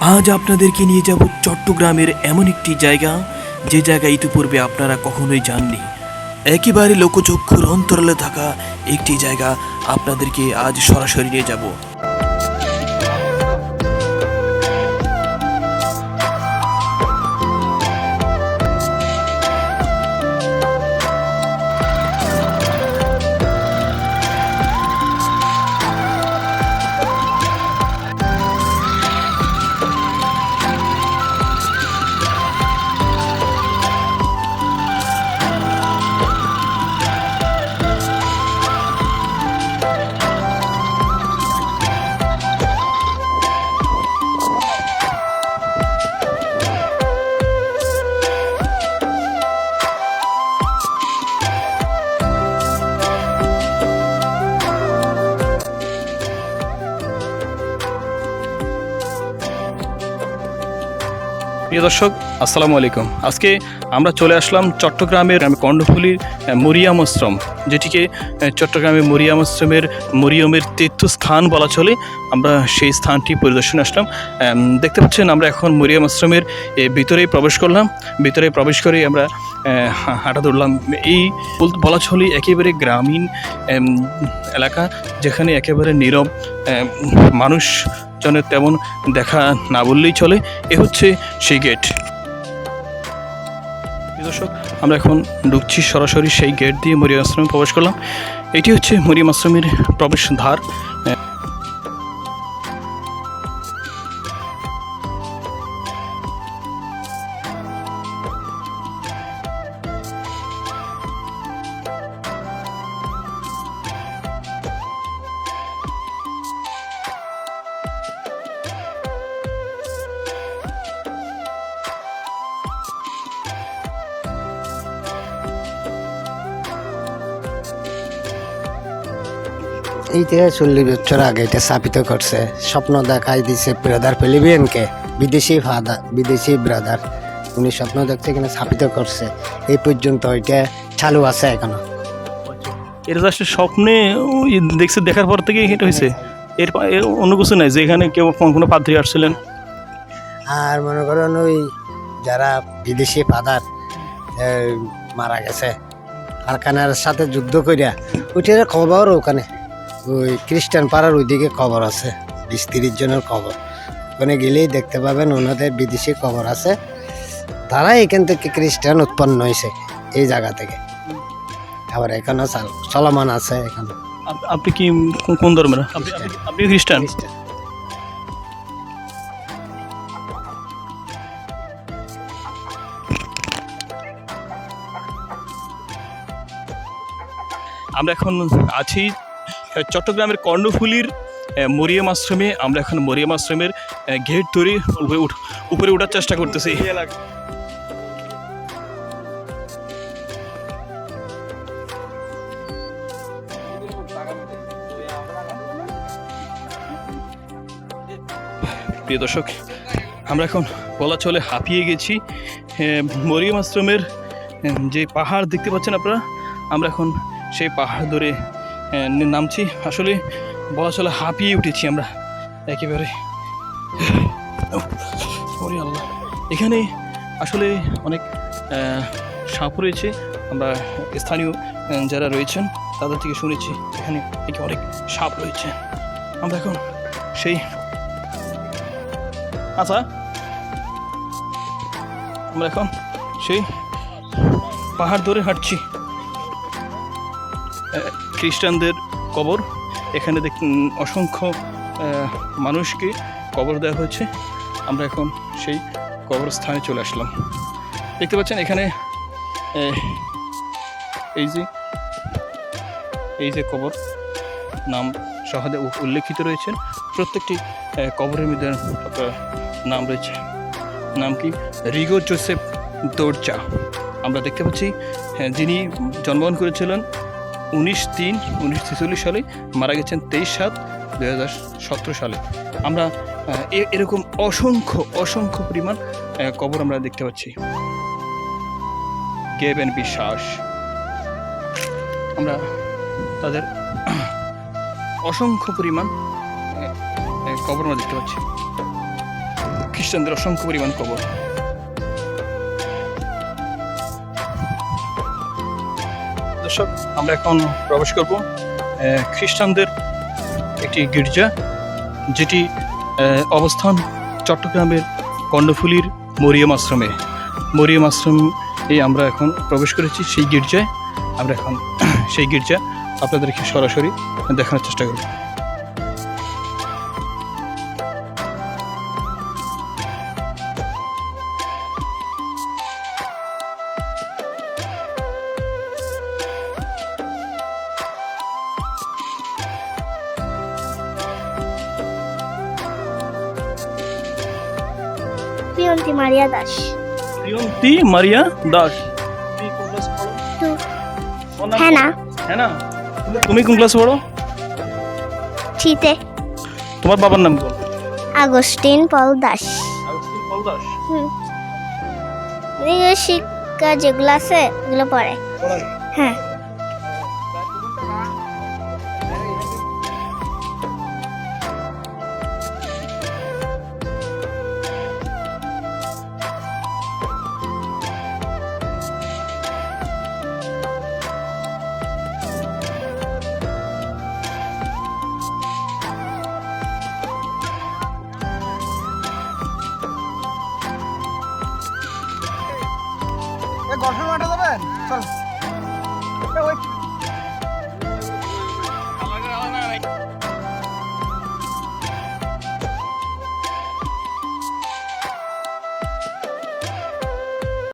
আজ আপনাদেরকে নিয়ে যাব চট্টগ্রামের এমন একটি জায়গা, যে জায়গা ইতিপূর্বে আপনারা কখনোই যাননি। একেবারে লোকচক্ষুর অন্তরালে থাকা একটি জায়গা আপনাদেরকে আজ সরাসরি নিয়ে যাব। প্রিয় দর্শক আসসালামু আলাইকুম। আজকে আমরা চলে আসলাম চট্টগ্রামের কর্ণফুলির আহ, মরিয়াম আশ্রম যেটিকে চট্টগ্রামের মরিয়াম আশ্রমের মরিয়মের তীর্থস্থান বলা চলে। আমরা সেই স্থানটি পরিদর্শনে আসলাম। দেখতে পাচ্ছেন আমরা এখন মরিয়াম আশ্রমের ভিতরেই প্রবেশ করলাম। ভিতরে প্রবেশ করে আমরা হাঁটা ধরলাম। এই বলা চলে একেবারে গ্রামীণ এলাকা যেখানে একেবারে নীরব মানুষ জনের তেমন দেখা না বললেই চলে, এ হচ্ছে সেই গেট দর্শক, আমরা এখন ঢুকছি সরাসরি সেই গেট দিয়ে মরিয়াম আশ্রমে প্রবেশ করলাম। এটি হচ্ছে মরিয়াম আশ্রমের প্রবেশ ধার এই থেকে চল্লিশ বছর আগে এটা স্থাপিত করছে। স্বপ্ন দেখাই দিছে ব্রাদার ফিলিপিয়ানকে বিদেশি ফাদার বিদেশি ব্রাদার উনি স্বপ্ন দেখতে এখানে স্থাপিত করছে। এই পর্যন্ত এটা চালু আছে এখনও। এর জাস্ট স্বপ্নে ওই দেখছে দেখার পর থেকে এটা হয়েছে। এর অন্য কিছু নাই যে এখানে কেউ কোন- কোনো পাদ্রী আসছিলেন। আর মনে করেন ওই যারা বিদেশি ফাদার মারা গেছে। কারখানার সাথে যুদ্ধ করিয়া ওইটার খবর ওখানে। ওই খ্রিস্টান পাড়ার ওইদিকে খবর আছে বিশ তিরিশ জনের খবর। ওখানে গেলেই দেখতে পাবেন ওনাদের বিদেশি খবর আছে। তারা এখান থেকে খ্রিস্টান উৎপন্ন হয়েছে এই জায়গা থেকে। আবার এখানে চাল- চলমান আছে এখানে। আপনি কি কোন- ধর্মের? আপনি খ্রিস্টান। আমরা এখন আছি চট্টগ্রামের কর্ণফুলির মরিয়াম আশ্রমে, আমরা এখন মরিয়াম আশ্রমের গেট ধরে উপরে উঠ- উপরে ওঠার চেষ্টা করতেছি। প্রিয় দর্শক, আমরা এখন বলা চলে হাঁপিয়ে গেছি মরিয়াম আশ্রমের যে পাহাড় দেখতে পাচ্ছেন আপনারা, আমরা এখন সেই পাহাড় ধরে নামছি। আসলে বলা চলে হাঁপিয়ে উঠেছি আমরা। একেবারে। আল্লাহ। এখানে আসলে অনেক সাপ রয়েছে। আমরা স্থানীয় যারা রয়েছেন, তাদের থেকে শুনেছি এখানে নাকি অনেক সাপ রয়েছে। আমরা এখন সেই আচ্ছা। আমরা এখন সেই পাহাড় ধরে হাঁটছি। খ্রিস্টানদের কবর। এখানে দেখ অসংখ্য মানুষকে কবর দেওয়া হয়েছে। আমরা এখন সেই কবরস্থানে চলে আসলাম। দেখতে পাচ্ছেন এখানে এই যে এই যে কবর নাম সহদে উল্লেখিত রয়েছে। প্রত্যেকটি কবরের মধ্যে নাম রয়েছে। নাম কি? রিগো জোসেফ দোরচা। আমরা দেখতে পাচ্ছি হ্যাঁ, যিনি জন্মগ্রহণ করেছিলেন উনিশ তিন, উনিশ ছেচল্লিশ সালে মারা গেছেন তেইশ সাত সতেরো সালে। আমরা এরকম অসংখ্য অসংখ্য পরিমাণ কবর আমরা দেখতে পাচ্ছি। গেবেন বিশ্বাস? আমরা তাদের অসংখ্য পরিমাণ কবর আমরা দেখতে পাচ্ছি। খ্রিস্টানদের অসংখ্য পরিমাণ কবর। দর্শক, আমরা এখন প্রবেশ করব খ্রিস্টানদের একটি গির্জা, যেটি অবস্থান চট্টগ্রামের কণ্ডফুলির মরিয়ম আশ্রমে। মরিয়ম আশ্রম এই আমরা এখন প্রবেশ করেছি সেই গির্জায়। আমরা এখন সেই গির্জা আপনাদেরকে সরাসরি দেখানোর চেষ্টা করব। প্রিয়ন্তী মারিয়া দাস। প্রিয়ন্তী মারিয়া দাস? হ্যাঁ না হ্যাঁ না তুমি কোন ক্লাসে পড়ো? থ্রিতে। তোমার বাবার নাম কোন? Augustine Paul Das. Augustine Paul Das. হুম। শিক্ষা যেগুলো আছে এগুলো পড়ে। হ্যাঁ। 我